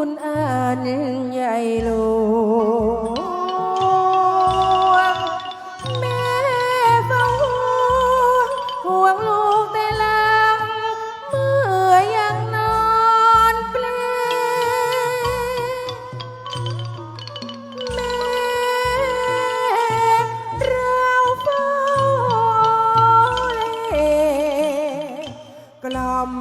คุณอานึ่งใหญ่หลวง แม่เฝ้าห่วงห่วงลูกแต่ลังเมื่อยังนอนเปลแม่เราเฝ้าเลกล่อม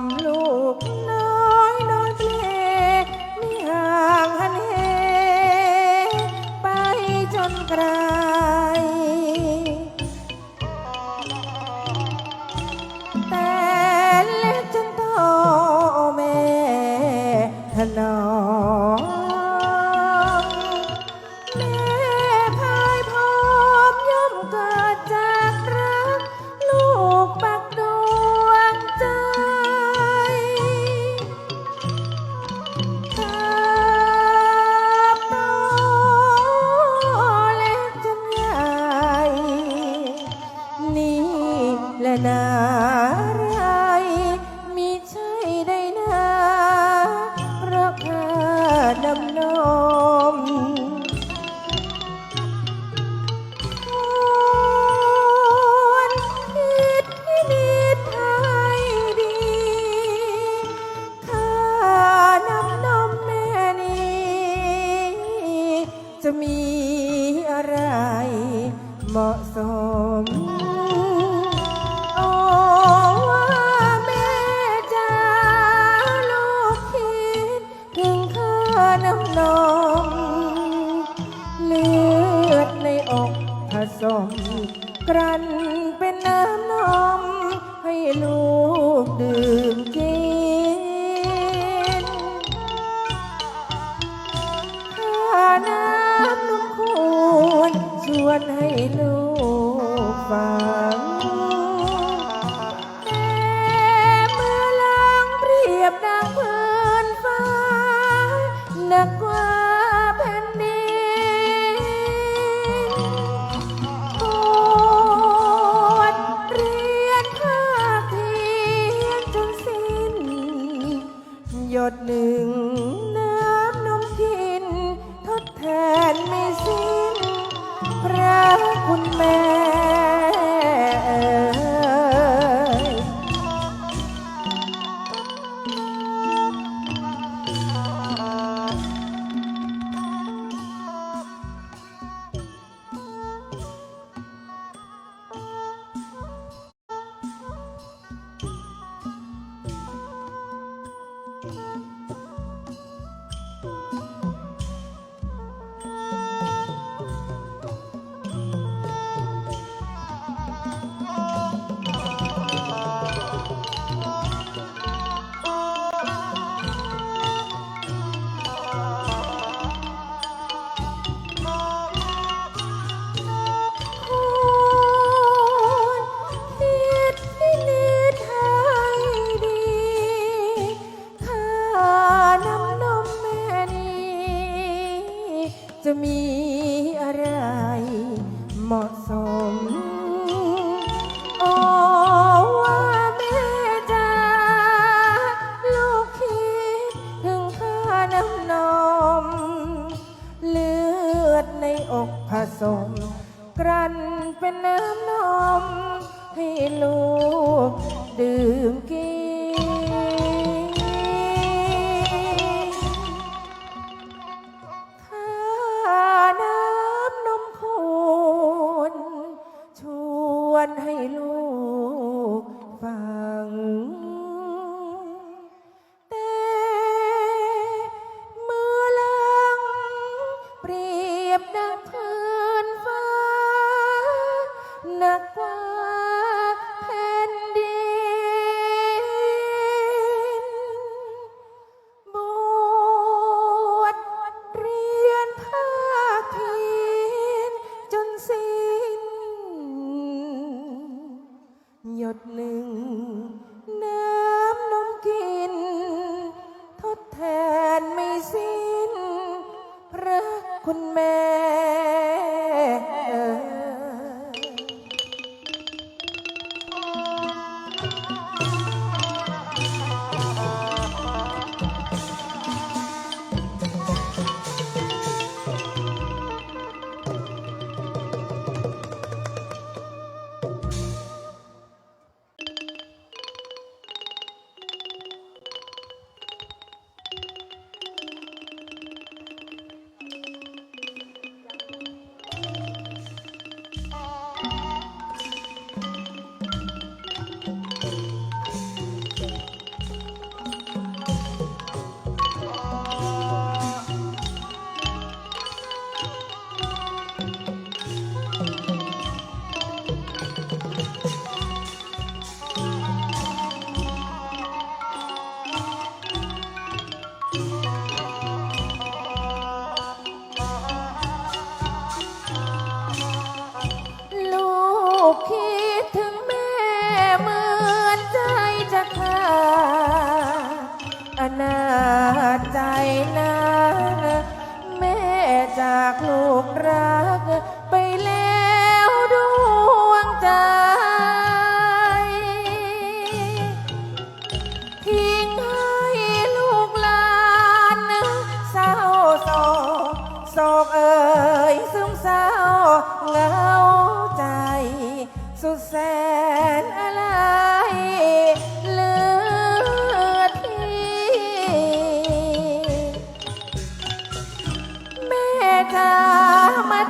กรันเป็นน้ำนมให้ลูกดื่มกินข้าน้ำนมคูนชวนให้ลูกฟัง ดเนื้อ ป็นน้ำนมให้ลูก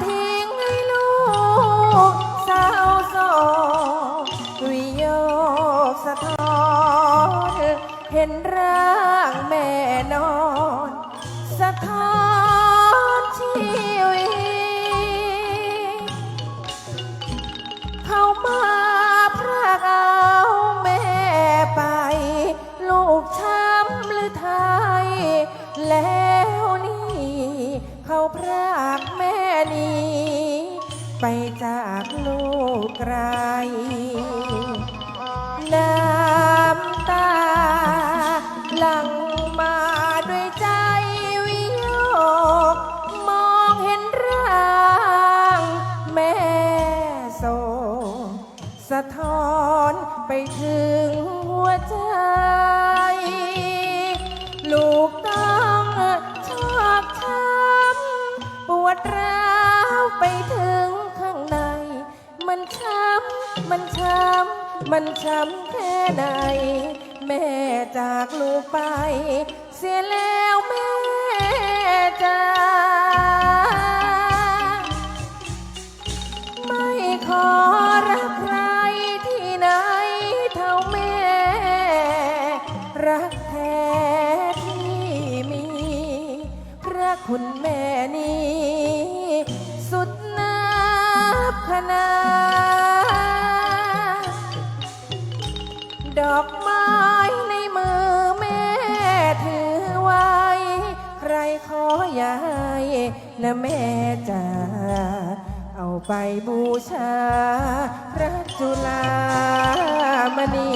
ทิ้งให้ลูกสาวโศกวิโยกสะท้อนเห็นรัก ไปถึงหัวใจ ลูกต้องชอกช้ำปวดร้าวไปถึงข้างใน มันช้ำ มันช้ำ มันช้ำแค่ไหน แม่จากลูกไป เสียแล้วแม่จ้า นะแม่จ๋าเอาไปบูชา พระจุลามณี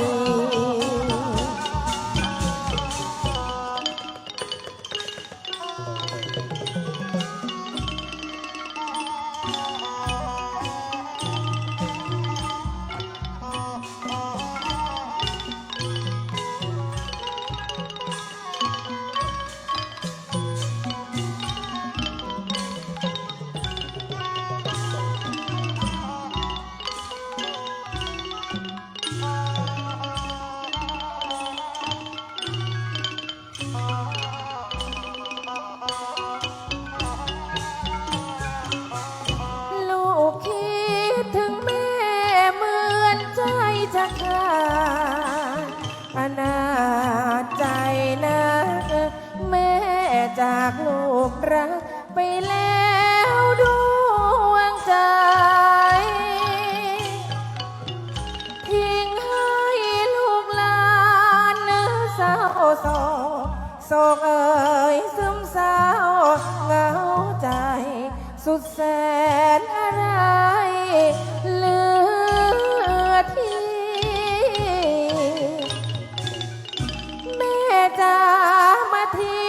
จากลูกรักไปแล้วดวงใจ ทิ้งให้ลูกหลานเนื้อเศร้าโศกโศกเอ่ยซึมเศร้าเหงาใจ สุดแสนอะไรเหลือที่ แม่จะมาทิ้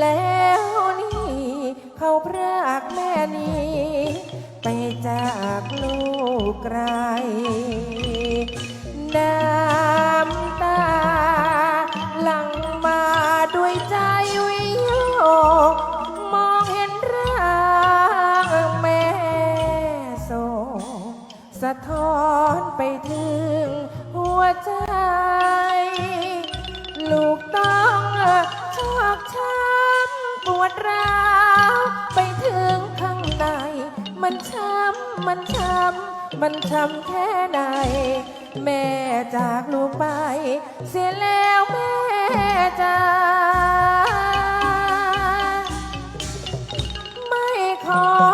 แล้วนี่เขาพรากแม่นี้ ไปจากลูกไกลน้ำตาหลั่งมาด้วยใจวิโยมองเห็นร่างแม่โศกสะท้อนไปถึงหัวใจ อกช้ำปวดร้าวไปถึงข้างใน มันช้ำมันช้ำมันช้ำแค่ไหน แม่จากลูกไป เสียแล้วแม่จ้าไม่ขอ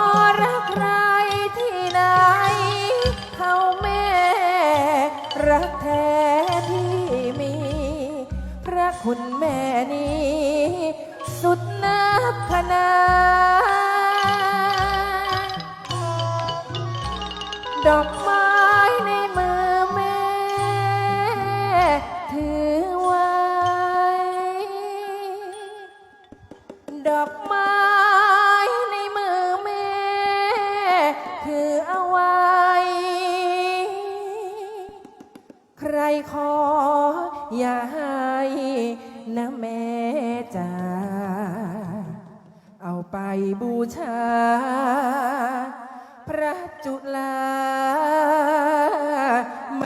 นาดอกไม้ในมือแม่ถือไว้ ดอก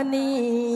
你。